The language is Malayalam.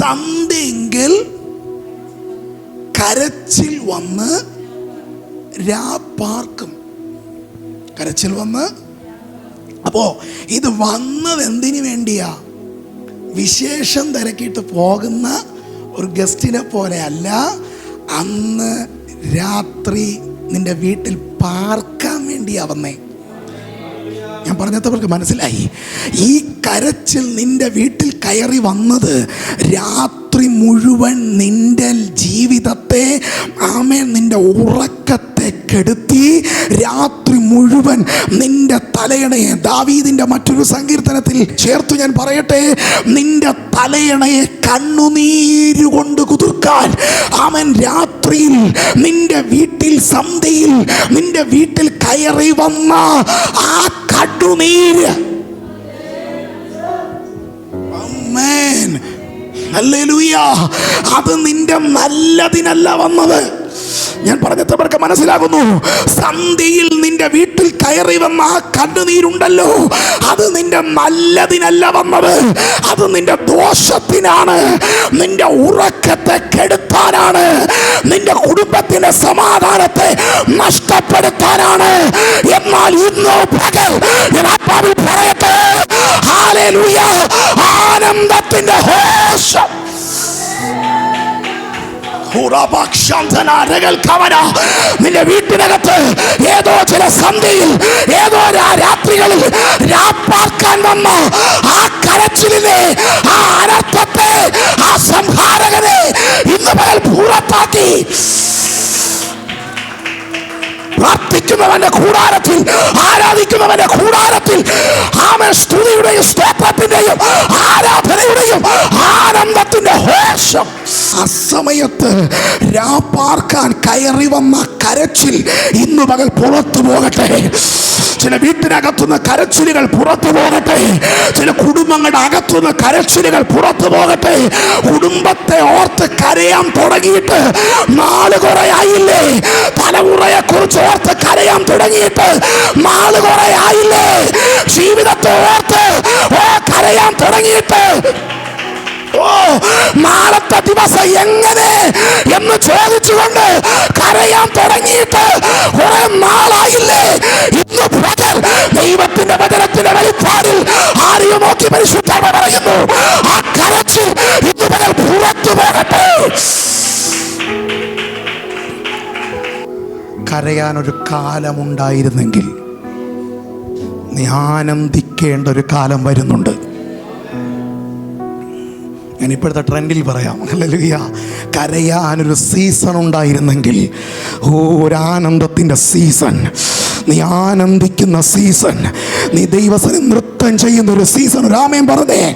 സന്ധ്യയെങ്കിൽ കരച്ചിൽ വന്ന് രാപ്പാർക്കും കരച്ചിൽ വന്ന്. അപ്പോ ഇത് വന്നത് എന്തിനു വേണ്ടിയാ? വിശേഷം തിരക്കിയിട്ട് പോകുന്ന ഒരു ഗസ്റ്റിനെ പോലെ അല്ല അന്ന് രാത്രി നിന്റെ വീട്ടിൽ പാർക്കാൻ വേണ്ടിയാ വന്നേ. ഞാൻ പറഞ്ഞത്തവർക്ക് മനസ്സിലായി. ഈ കരച്ചിൽ നിന്റെ വീട്ടിൽ കയറി വന്നത് രാത്രി മുഴുവൻ നിന്റെ ജീവിതത്തെ ആമേ നിന്റെ ഉറക്കത്തെ കെടുത്തി രാത്രി മുഴുവൻ നിന്റെ തലയണയെ ദാവീദിന്റെ മറ്റൊരു സങ്കീർത്തനത്തിൽ ചേർത്ത് ഞാൻ പറയട്ടെ നിന്റെ തലയണയെ കണ്ണുനീരുകൊണ്ട് കുതിർക്കാൻ അവൻ രാത്രിയിൽ നിന്റെ വീട്ടിൽ സന്ധ്യയിൽ നിന്റെ വീട്ടിൽ കയറി വന്ന ആ കണ്ണുനീര് അത് നിന്റെ നല്ലതിനല്ല വന്നത്. ഞാൻ പറഞ്ഞത്തവർക്ക് മനസ്സിലാകുന്നു സന്ധ്യയിൽ നിന്റെ വീട്ടിൽ കയറി വന്ന ആ കണ്ണുനീരുണ്ടല്ലോ അത് നിന്റെ നല്ലതിനല്ല വന്നത്. അത് നിന്റെ ദോഷത്തിനാണ് നിന്റെ ഉറക്കത്തെ കെടുത്താനാണ് നിന്റെ കുടുംബത്തിന്റെ സമാധാനത്തെ നഷ്ടപ്പെടുത്താനാണ്. എന്നാൽ ഇന്നോ പകൽ ഞാൻ ആനന്ദത്തിന്റെ ഹോഷം. നിന്റെ വീട്ടിനകത്ത് ഏതോ ചില സന്ധ്യയിൽ ഏതോ രാത്രികളിൽ രാപ്പാർക്കാൻ വന്ന ആ കരച്ചിലിനെ ആ അനർത്ഥത്തെ ആ സംഹാരകനെ ഇന്ന് പകൽ പുറത്താക്കി പ്രാർത്ഥിക്കുന്നവന്റെ കൂടാരത്തിൽ ആരാധിക്കുന്നവന്റെ കൂടാരത്തിൽ സ്തുതിയുടെയും സ്തോത്രത്തിന്റെയും ആരാധനയുടെയും ആനന്ദത്തിന്റെ ഹോഷം അസമയത്ത് രാപ്പാർക്കാൻ കയറി വന്ന കരച്ചിൽ ഇന്ന് പകൽ പുറത്തു പോകട്ടെ. ചില വീട്ടിനകത്തുനിന്ന് കരച്ചിലുകൾ പുറത്തു പോകട്ടെ. ചില കുടുംബങ്ങളുടെ അകത്തുനിന്ന് കരച്ചിലുകൾ പുറത്തു പോകട്ടെ. കുടുംബത്തെ ഓർത്ത് കരയാൻ തുടങ്ങിയിട്ട് നാല് കുറയായില്ലേ തലമുറയെ കുറിച്ച് ഓർത്ത് കരയാൻ തുടങ്ങിയിട്ട് നാല് കുറയായില്ലേ ജീവിതത്തെ ഓർത്ത് കരയാൻ തുടങ്ങിയിട്ട്. ഓ നാളത്തെ ദിവസം എങ്ങനെ എന്ന് ചോദിച്ചുകൊണ്ട് കരയാൻ തുടങ്ങിയിട്ട് കുറെ നാളായില്ലേ? ഇന്ന് പകൽ ദൈവത്തിന്റെ വചനത്തിന്റെ വെളിപ്പാടിൽ ആരെയും നോക്കി പരിശുദ്ധമ പറയുന്നു ആ കരച്ച് ഇന്ന് മുതൽ പുറത്തു പോകട്ടെ. കരയാനൊരു കാലമുണ്ടായിരുന്നെങ്കിൽ നീ ആനന്ദിക്കേണ്ട ഒരു കാലം വരുന്നുണ്ട്. ഞാൻ ഇപ്പോഴത്തെ ട്രെൻഡിൽ പറയാം. ഹല്ലേലൂയ കരയാനൊരു സീസൺ ഉണ്ടായിരുന്നെങ്കിൽ ഓ ഒരു ആനന്ദത്തിന്റെ സീസൺ നീ ആനന്ദിക്കുന്ന സീസൺ നീ ദൈവസനം നൃത്തം ചെയ്യുന്ന ഒരു സീസൺ രാമയം പറഞ്ഞേ.